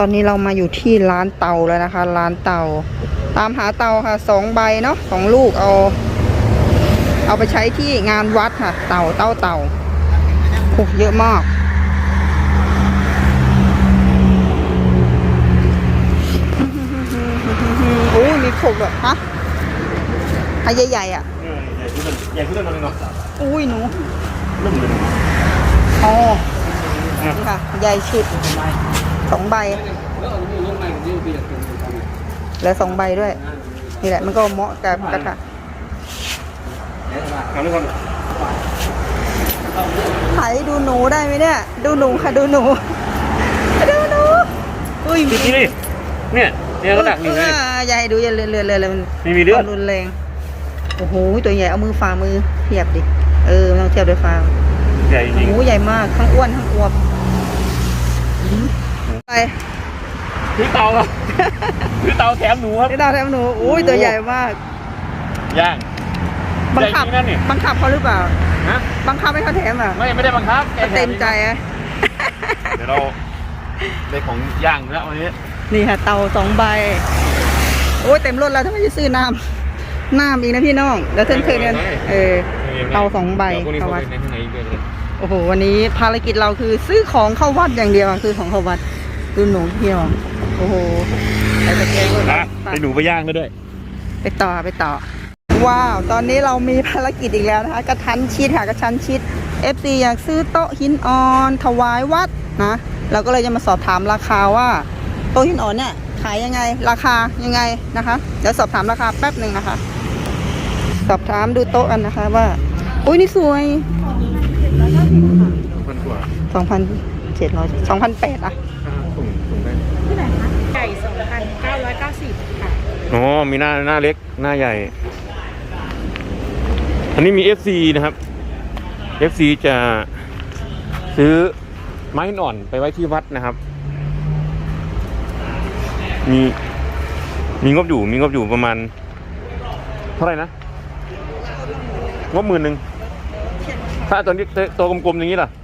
ตอนนี้เรามาอยู่ที่ร้านเตาแล้วนะคะ ร้านเตา ตามหาเตาค่ะสองใบเนาะสองลูกเอา เอาไปใช้ที่งานวัดค่ะ เตาเต้าเตาโอ้เยอะมากโอ้ยมีขบแบบฮะอันใหญ่ๆอะเออใหญ่ขึ้นใหญ่ขึ้นหน่อยเนาะอุ้ยหนูลุ่มเลยอ๋อนี่ค่ะ ใหญ่ชุด สองใบแล้วสองใบด้วย นี่แหละมันก็เหมาะกับกระทะทำด้วยกันถ่ายให้ดูหนูได้ไหมเนี่ย ดูหนูค่ะดูหนู ดูหนู อุ้ยดูนี่ดิเนี่ยเนี่ยก็ดักอยู่เลยอ่าอย่าให้ดูอย่าเลือนเลือนเลือนเลยมันมีมีเลือดควารุนแรง โอ้โหตัวใหญ่เอามือฝ่ามือเทียบดิ เออไม่ต้องเทียบด้วยฝ่าใหญ่จริงหมูใหญ่มากทั้งอ้วนทั้งอวบ ไปถือเตาครับถือเตาแถมหนูครับนี่ดาวแทมหนูอุ้ยตัวใหญ่มาก ย่างบังคับใหญ่จริงนะนี่บังคับเขาหรือเปล่า ฮะบังคับให้เขาแถมอะไม่ไม่ได้บังคับแกแถเต็มใจอะเดี๋ยวเราได้ของย่างแล้ววันนี้นี่ค่ะเตาสองใบ โอ้ยเต็มรถแล้วถ้าไม่ได้ซื้อน้ำน้ำอีกนะพี่น้องแล้วเท่นเคยกันเออ เตาสองใบเดี๋ยวพวกนี้เข้าเขาวัด ไปในข้างในอีกด้วยเลย โอ้โหวันนี้ภารกิจเราคือซื้อของเข้าวัดอย่างเดียวอะซื้อของเข้าวัด ดูหนูเที่ยว โอ้โหไปตะเกียงเลยนะได้หนูไปย่างแล้วด้วย ไปต่อไปต่อ ว้าว ตอนนี้เรามีภารกิจอีกแล้วนะคะ กระชั้นชิดค่ะกระชั้นชิด FC อยากซื้อโต๊ะหินอ่อน ถวายวัดนะ เราก็เลยจะมาสอบถามราคาว่าโต๊ะหินอ่อนเนี่ยขายยังไง ราคายังไงนะคะ เดี๋ยวสอบถามราคาแป๊บหนึ่งนะคะ สอบถามดูโต๊ะกันนะคะว่า อุ้ยนี่สวยพันกว่าสองพันเจ็ดร้อยสองพันแปดอะ ส่งส่งได้ ไก่ 2,990ค่ะอ๋อมีหน้าหน้าเล็กหน้าใหญ่ อันนี้มี FC นะครับ FC จะซื้อไม้หินอ่อนไปไว้ที่วัดนะครับ มีมีงบอยู่มีงบอยู่ประมาณ เท่าไหร่นะงบหมื่นหนึ่งถ้าตัวนี้ตัวตัวกลมๆอย่างนี้ล่ะ890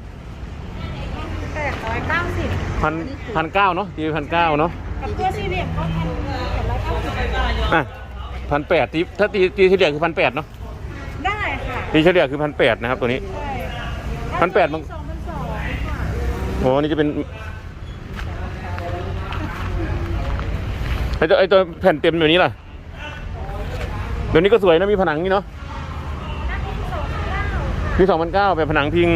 พันพันเก้าเนาะตีพันเก้าเนาะกับตัวสี่เหลี่ยมก็1,890 อะพันแปดตีถ้าตีตีเฉลี่ยคือพันแปดเนาะได้ค่ะตีเฉลี่ยคือพันแปดนะครับตัวนี้ ใช่พันแปดมั้ง2,200ค่ะโอ้นี่จะเป็นไอตัวไอตัวแผ่นเต็มแบบนี้ล่ะเดี๋ยวนี้ก็สวยนะมีผนังนี่เนาะมีสองพันเก้าแบบผนังพิง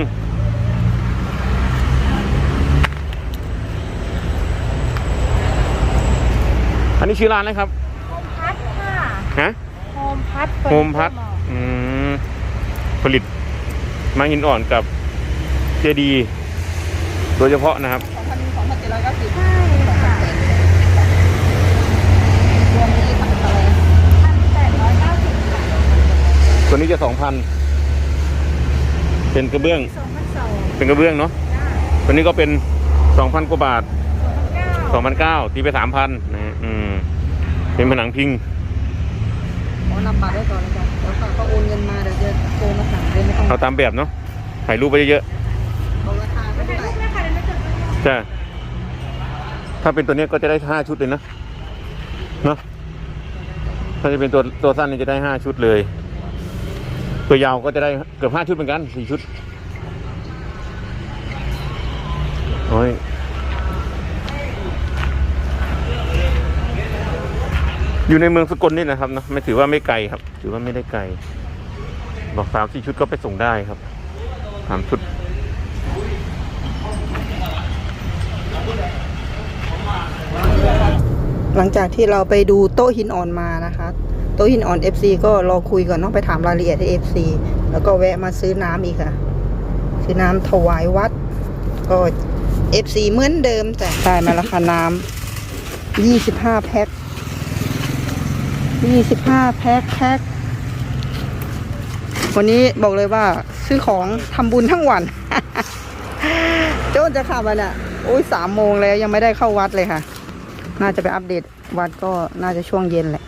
อันนี้ชื่อร้านอะไรครับ โฮมพัดค่ะฮะโฮมพัดโฮมพัดอืมผลิตไม้หินอ่อนกับเจดีย์โดยเฉพาะนะครับสองพันสองพันเจ็ดร้อยเก้าสิบใช่ค่ะรวมนี้ทำอะไร1,890ค่ะตัวนี้จะสองพันเป็นกระเบื้อง2,200เป็นกระเบื้องเนาะตัวนี้ก็เป็นสองพันกว่าบาทสองพันเก้าตีไปสามพันนะฮะอืม เป็นผนังพิงอ๋อนำบัตรไว้ก่อนเลยจ้ะเดี๋ยวเขาโอนเงินมาเดี๋ยวจะโทรมาสั่งเลยไม่ต้องเอาตามแบบเนาะถ่ายรูปไปเยอะบอกราคาไม่ถ่ายได้รูปเลยค่ะเดี๋ยวไม่จดๆใช่ถ้าเป็นตัวเนี้ยก็จะได้ห้าชุดเลยนะเนาะถ้าจะเป็นตัวตัวสั้นนี่จะได้ห้าชุดเลย ตัวยาวก็จะได้เกือบห้าชุดเหมือนกันสี่ชุดโอ้ย อยู่ในเมืองสกลนี่นะครับเนะไม่ถือว่าไม่ไกลครับ ถือว่าไม่ได้ไกล บอกสามสี่ชุดก็ไปส่งได้ครับสามชุดหลังจากที่เราไปดูโต๊ะหินอ่อนมานะคะ โต๊ะหินอ่อน FC ก็รอคุยก่อนเนาะไปถามรายละเอียดที่ FC แล้วก็แวะมาซื้อน้ำอีกค่ะ ซื้อน้ำถวายวัด ก็ FC เหมือนเดิมแต่ได้มาแล้วค่ะน้ำยี่สิบห้าแพ็ค ยี่สิบห้าแพ็คแพ็ควันนี้บอกเลยว่า ซื้อของทำบุญทั้งวัน โจ้นจะขับอะน่ะโอ้ยสามโมงแล้วยังไม่ได้เข้าวัดเลยค่ะ น่าจะไปอัปเดตวัดก็น่าจะช่วงเย็นแหละ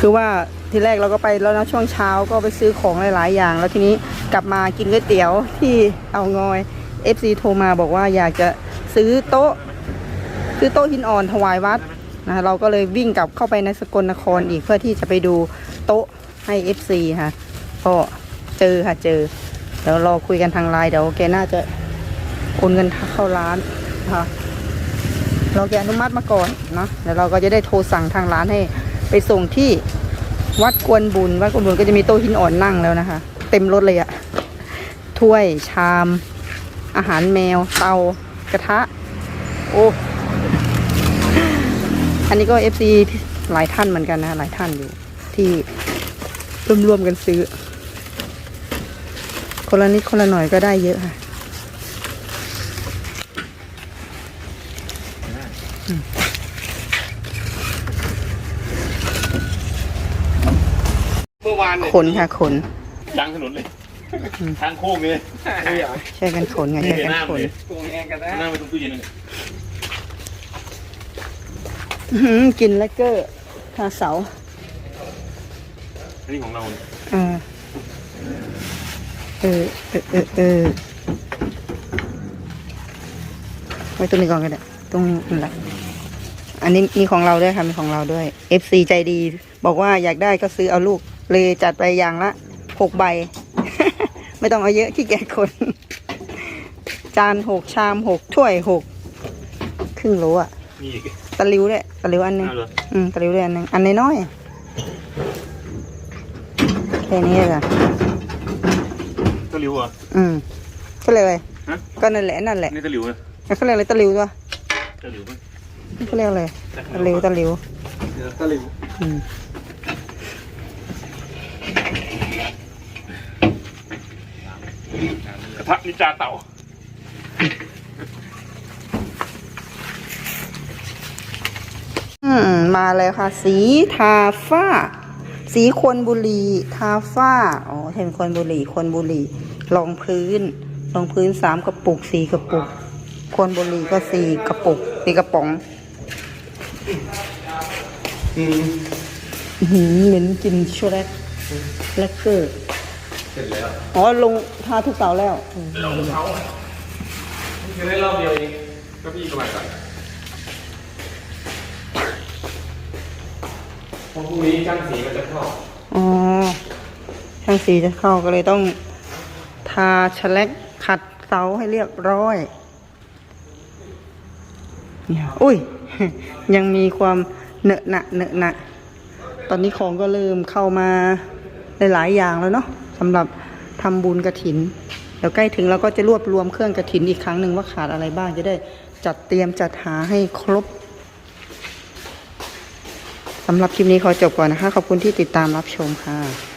คือว่าทีแรกเราก็ไปแล้วนะช่วงเช้าก็ไปซื้อของหลาย ๆ อย่าง แล้วทีนี้กลับมากินก๋วยเตี๋ยวที่เอางอย FC โทรมาบอกว่าอยากจะซื้อโต๊ะ ซื้อโต๊ะหินอ่อนถวายวัด นะเราก็เลยวิ่งกลับเข้าไปในสกลนครอีกเพื่อที่จะไปดูโต๊ะให้ FC ค่ะก็เจอค่ะเจอเดี๋ยวรอคุยกันทางไลน์เดี๋ยวแกน่าจะโอนเงินเข้าร้านนะคะเราแกอนุมัติมาก่อนเนาะเดี๋ยวเราก็จะได้โทรสั่งทางร้านให้ ไปส่งที่วัดกวนบุญวัดกวนบุญก็จะมีโต๊ะหินอ่อนนั่งแล้วนะคะ เต็มรถเลยอะถ้วยชาม อาหารแมว เตากระทะ โอ้ อันนี้ก็ FC หลายท่านเหมือนกันนะ หลายท่านอยู่ ที่ร่วมๆกันซื้อ คนละนิดคนละหน่อยก็ได้เยอะค่ะเมื่อวานเนี่ยขนค่ะขนกลางถนนเลย ทางโค้งเลยช่วยกันขนไงนี่ช่วยเห็นกันหน้าขมันนเลยตัวเองกันนะ หน้ามันตรงตู้เย็นเลยอื้อหือ กินแล้วก็ทาเสาอันนี้ของเราเนี่ยเออเออเออเออเออไว้ตรงนี้ก่อนก็ได้ตรงนั่นแหละอันนี้มีของเราด้วยค่ะมีของเราด้วย FC ใจดี บอกว่าอยากได้ก็ซื้อเอาลูก เลยจัดไปอย่างละหกใบ ไม่ต้องเอาเยอะขี้เกียจคน จานหกชามหกถ้วยหกครึ่งโลอะมีอีก ตะหลิวด้วยตะหลิวอันหนึงอ้าวเหรอ อืมตะหลิวด้วยอันหนึงอันน้อยๆแค่นี้เลยตะหลิวเหรอะอืมก็เลยฮะก็นั่นแหละนั่นแหละนี่ตะหลิวนะแล้วเขาเรียกอะไรตะหลิวตัวตะหลิวปะเขาเรียกอะไรตะหลิวตะหลิวตะลิวอืมกระทะนินจาเต่า มมาเลยค่ะ สีทาฝ้า สีควนบุหรีทาฝ้าอ๋อเห็นควนบุหรีควนบุหรีรองพื้นรองพื้นสามกระปุกสี่กระปุกควนบุหรีก็สี่กระปุกสี่กระป๋องอืมอื้อหือเหม็นกลินช็อกโกแลตแลกเกอร์เสร็จแล้วอ๋อลงทาทุกเสาแล้วคือได้รอบเดียวเองก็พี่ก็มาก่อน พอพรุ่งนี้ช่างสีมันจะเข้าอ๋อช่างสีจะเข้าก็เลยต้องทาแฉลกขัดเสาให้เรียบร้อยเนี่ยอุ้ย ยังมีความเหนอะหนะเหนอะหนะตอนนี้ของก็เริ่มเข้ามาหลายๆอย่างแล้วเนาะสำหรับทำบุญกระถิน เดี๋ยวใกล้ถึงเราก็จะรวบรวมเครื่องกระถินอีกครั้งหนึ่งว่าขาดอะไรบ้างจะได้จัดเตรียมจัดหาให้ครบ สำหรับคลิปนี้ขอจบก่อนนะคะ ขอบคุณที่ติดตามรับชมค่ะ